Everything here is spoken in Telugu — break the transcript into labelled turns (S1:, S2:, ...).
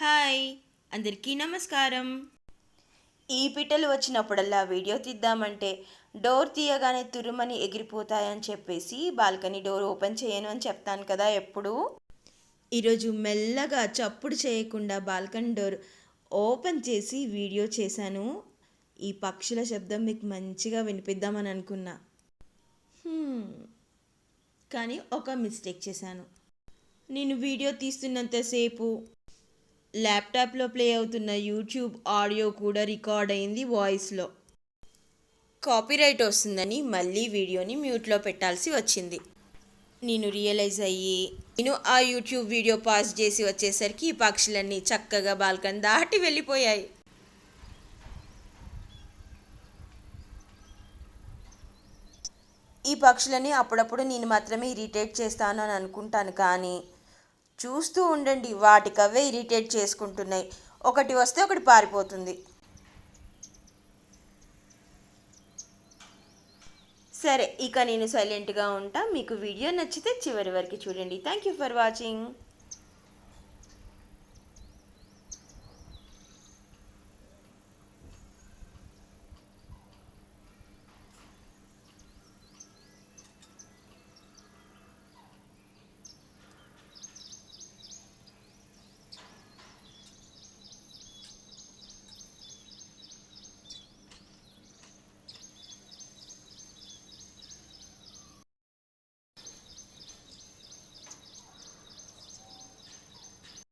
S1: హాయ్ అందరికీ నమస్కారం. ఈ పిట్టలు వచ్చినప్పుడల్లా వీడియో తీద్దామంటే డోర్ తీయగానే తురుమని ఎగిరిపోతాయని చెప్పేసి బాల్కనీ డోర్ ఓపెన్ చేయను అని చెప్తాను కదా ఎప్పుడు? ఈరోజు మెల్లగా చప్పుడు చేయకుండా బాల్కనీ డోర్ ఓపెన్ చేసి వీడియో చేశాను. ఈ పక్షుల శబ్దం మీకు మంచిగా వినిపిద్దామని అనుకున్నా. కానీ ఒక మిస్టేక్ చేశాను. నేను వీడియో తీస్తున్నంతసేపు ల్యాప్టాప్లో ప్లే అవుతున్న యూట్యూబ్ ఆడియో కూడా రికార్డ్ అయింది వాయిస్లో. కాపీరైట్ వస్తుందని మళ్ళీ వీడియోని మ్యూట్లో పెట్టాల్సి వచ్చింది. నేను రియలైజ్ అయ్యి నేను ఆ యూట్యూబ్ వీడియో పాస్ చేసి వచ్చేసరికి ఈ పక్షులన్నీ చక్కగా బాల్కన్ దాటి వెళ్ళిపోయాయి. ఈ పక్షులని అప్పుడప్పుడు నేను మాత్రమే ఇరిటేట్ చేస్తాను అని అనుకుంటాను కానీ చూస్తూ ఉండండి. వాటికవే ఇరిటేట్ చేసుకుంటున్నాయి. ఒకటి వస్తే ఒకటి పారిపోతుంది. సరే ఇక నేను సైలెంట్గా ఉంటా. మీకు వీడియో నచ్చితే చివరి వరకు చూడండి. Thank you for watching.